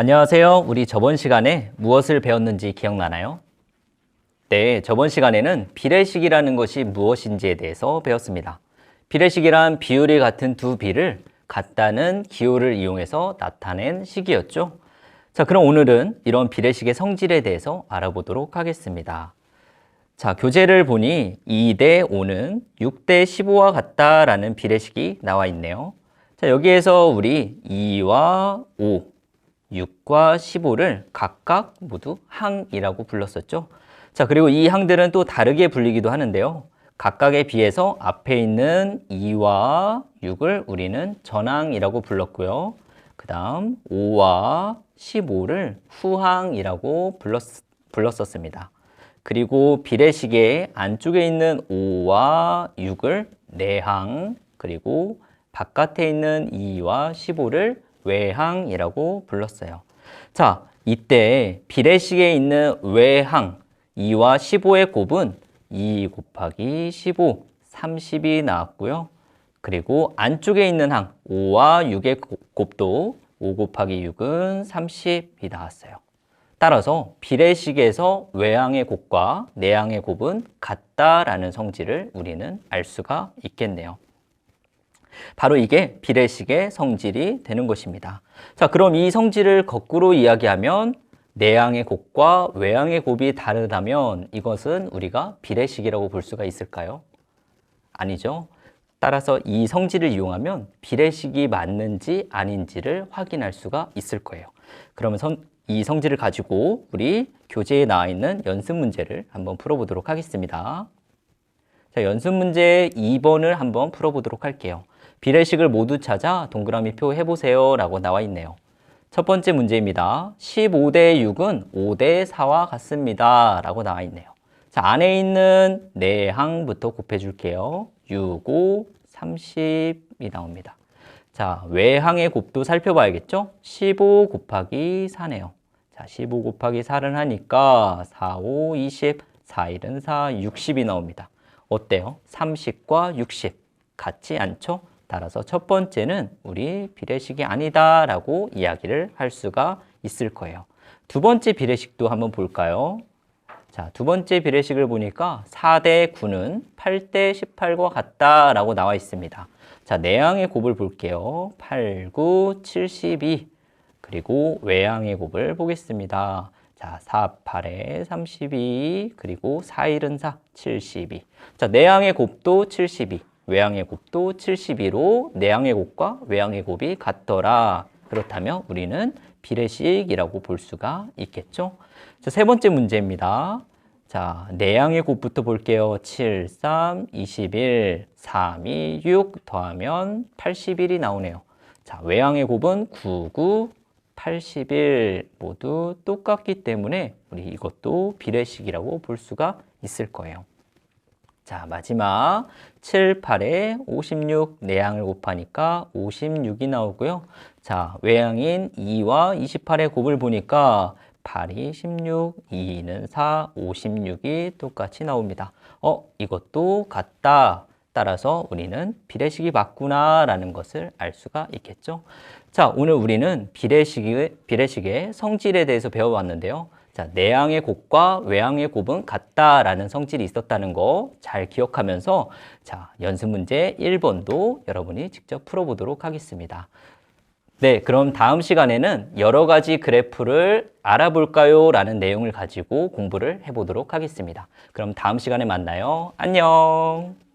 안녕하세요. 우리 저번 시간에 무엇을 배웠는지 기억나나요? 네, 저번 시간에는 비례식이라는 것이 무엇인지에 대해서 배웠습니다. 비례식이란 비율이 같은 두 비를 같다는 기호를 이용해서 나타낸 식이었죠. 자, 그럼 오늘은 이런 비례식의 성질에 대해서 알아보도록 하겠습니다. 자, 교재를 보니 2대 5는 6대 15와 같다라는 비례식이 나와 있네요. 자, 여기에서 우리 2와 5, 6과 15를 각각 모두 항이라고 불렀었죠. 자, 그리고 이 항들은 또 다르게 불리기도 하는데요. 각각에 비해서 앞에 있는 2와 6을 우리는 전항이라고 불렀고요. 그 다음 5와 15를 후항이라고 불렀, 불렀었습니다. 그리고 비례식의 안쪽에 있는 5와 6을 내항, 그리고 바깥에 있는 2와 15를 외항이라고 불렀어요. 자, 이때 비례식에 있는 외항 2와 15의 곱은 2 곱하기 15, 30이 나왔고요. 그리고 안쪽에 있는 항 5와 6의 곱도 5 곱하기 6은 30이 나왔어요. 따라서 비례식에서 외항의 곱과 내항의 곱은 같다라는 성질을 우리는 알 수가 있겠네요. 바로 이게 비례식의 성질이 되는 것입니다. 자, 그럼 이 성질을 거꾸로 이야기하면 내항의 곱과 외항의 곱이 다르다면 이것은 우리가 비례식이라고 볼 수가 있을까요? 아니죠. 따라서 이 성질을 이용하면 비례식이 맞는지 아닌지를 확인할 수가 있을 거예요. 그러면 성, 이 성질을 가지고 우리 교재에 나와 있는 연습 문제를 한번 풀어보도록 하겠습니다. 자, 연습 문제 2번을 한번 풀어보도록 할게요. 비례식을 모두 찾아 동그라미 표 해보세요 라고 나와 있네요. 첫 번째 문제입니다. 15대 6은 5대 4와 같습니다. 라고 나와 있네요. 자, 안에 있는 네 항부터 곱해줄게요. 6, 5, 30이 나옵니다. 자, 외항의 곱도 살펴봐야겠죠? 15 곱하기 4네요. 자, 15 곱하기 4를 하니까 4, 5, 20, 4, 1은 4, 60이 나옵니다. 어때요? 30과 60 같지 않죠? 따라서 첫 번째는 우리 비례식이 아니다라고 이야기를 할 수가 있을 거예요. 두 번째 비례식도 한번 볼까요? 자, 두 번째 비례식을 보니까 4대 9는 8대 18과 같다라고 나와 있습니다. 자, 내항의 곱을 볼게요. 8, 9, 72. 그리고 외항의 곱을 보겠습니다. 자, 4, 8에 32. 그리고 4, 1은 4, 72. 자, 내항의 곱도 72. 외항의 곱도 72로 내항의 곱과 외항의 곱이 같더라. 그렇다면 우리는 비례식이라고 볼 수가 있겠죠. 자, 세 번째 문제입니다. 자, 내항의 곱부터 볼게요. 7, 3, 21, 3, 2, 6 더하면 81이 나오네요. 자, 외항의 곱은 9, 9, 81 모두 똑같기 때문에 우리 이것도 비례식이라고 볼 수가 있을 거예요. 자, 마지막 7, 8에 56 내항을 곱하니까 56이 나오고요. 자, 외항인 2와 28의 곱을 보니까 8이 16, 2는 4, 56이 똑같이 나옵니다. 어, 이것도 같다. 따라서 우리는 비례식이 맞구나 라는 것을 알 수가 있겠죠. 자, 오늘 우리는 비례식의, 비례식의 성질에 대해서 배워봤는데요. 자, 내항의 곱과 외항의 곱은 같다라는 성질이 있었다는 거 잘 기억하면서 자, 연습 문제 1번도 여러분이 직접 풀어보도록 하겠습니다. 네, 그럼 다음 시간에는 여러 가지 그래프를 알아볼까요? 라는 내용을 가지고 공부를 해보도록 하겠습니다. 그럼 다음 시간에 만나요. 안녕!